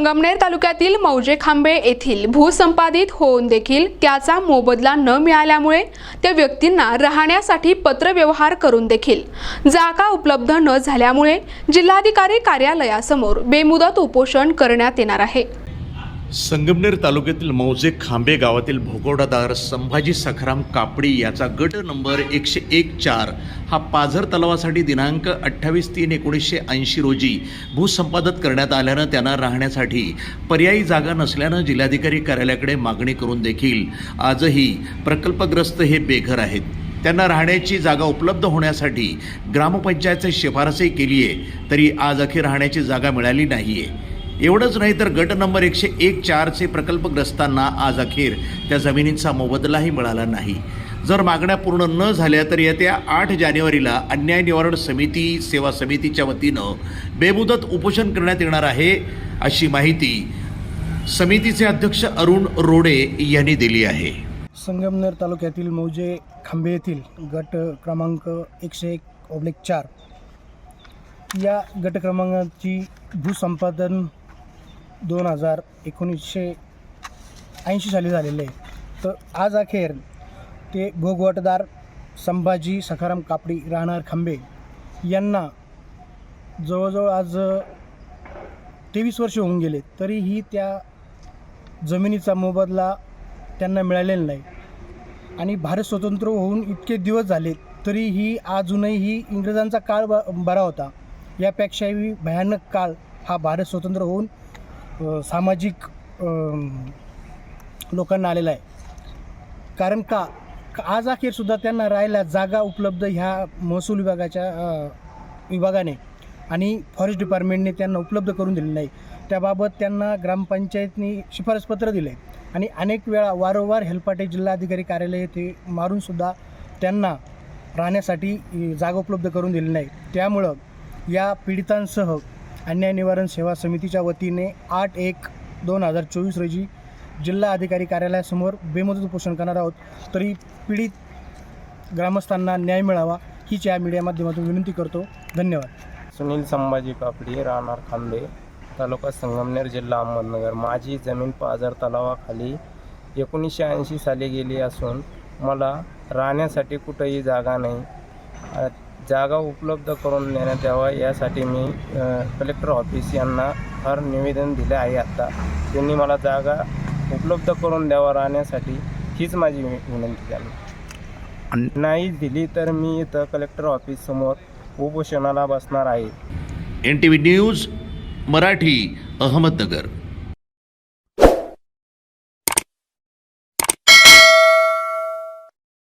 संगमनेर तालुक्यातील मौजे खांबे येथील भूसंपादित होऊन देखील त्याचा मोबदला न मिळाल्यामुळे त्या व्यक्तींना राहण्यासाठी पत्रव्यवहार करून देखील जागा उपलब्ध न झाल्यामुळे जिल्हाधिकारी कार्यालयासमोर बेमुदत उपोषण करण्यात येणार आहे. संगमनेर तालुक्यातील मौजे खांबे गावातील भोगवडादार संभाजी सखाराम कापडी याचा गट नंबर एकशे एक चार हा पाझर तलावासाठी दिनांक अठ्ठावीस तीन एकोणीसशे ऐंशी रोजी भूसंपादत करण्यात आल्यानं त्यांना राहण्यासाठी पर्यायी जागा नसल्यानं जिल्हाधिकारी कार्यालयाकडे मागणी करून देखील आजही प्रकल्पग्रस्त हे बेघर आहेत. त्यांना राहण्याची जागा उपलब्ध होण्यासाठी ग्रामपंचायतची शिफारसही केली आहे तरी आज अखेर राहण्याची जागा मिळाली नाही आहे एवढंच नाही तर गट नंबर एकशे एक चारचे प्रकल्पग्रस्तांना आज अखेर त्या जमिनींचा मोबदलाही मिळाला नाही. जर मागण्या पूर्ण न झाल्या तर येत्या आठ जानेवारीला अन्याय निवारण समिती सेवा समितीच्या वतीनं बेमुदत उपोषण करण्यात येणार आहे अशी माहिती समितीचे अध्यक्ष अरुण रोडे यांनी दिली आहे. संगमनेर तालुक्यातील मौजे खांबे येथील गट क्रमांक एकशे एक ऑब्लिक चार या गट क्रमांकाची भूसंपादन दोन हजार एकोणीसशे ऐंशी साली झालेले आहे. तर आज अखेर ते भोगवटदार संभाजी सखाराम कापडी राहणार खांबे यांना जवळजवळ आज तेवीस वर्ष होऊन गेले तरीही त्या जमिनीचा मोबदला त्यांना मिळालेला नाही. आणि भारत स्वतंत्र होऊन इतके दिवस झाले तरीही अजूनही इंग्रजांचा काळ ब बरा होता. यापेक्षाही भयानक काळ हा भारत स्वतंत्र होऊन सामाजिक लोकांना आलेला आहे. कारण का? का आज अखेरसुद्धा त्यांना राहायला जागा उपलब्ध ह्या महसूल विभागाच्या विभागाने आणि फॉरेस्ट डिपार्टमेंटने त्यांना उपलब्ध करून दिले नाही. त्याबाबत त्यांना ग्रामपंचायतनी शिफारसपत्र दिले आणि अनेक वेळा वारंवार हेलपाटे जिल्हाधिकारी कार्यालय येथे मारूनसुद्धा त्यांना राहण्यासाठी जागा उपलब्ध करून दिली नाही. त्यामुळं या पीडितांसह अन्याय निवारण सेवा समितीच्या वतीने आठ एक दोन हजार चोवीस रोजी जिल्हा अधिकारी कार्यालयासमोर बेमुदत उपोषण करणार आहोत. तरी पीडित ग्रामस्थांना न्याय मिळावा हीच या मीडिया माध्यमातून विनंती करतो. धन्यवाद. सुनील संभाजी कापडी राहणार खांबे तालुका संगमनेर जिल्हा अहमदनगर. माझी जमीन पाझर तलावाखाली एकोणीसशे ऐंशी साली गेली असून मला राहण्यासाठी कुठंही जागा नाही. जागा उपलब्ध करून देण्यात यावा यासाठी मी कलेक्टर ऑफिस यांना फार निवेदन दिले आहे आत्ता. त्यांनी मला जागा उपलब्ध करून द्यावा राहण्यासाठी हीच माझी विनंती त्यांना नाही दिली तर मी इथं कलेक्टर ऑफिस समोर उपोषणाला बसणार आहे. N T V news Marathi Ahmednagar.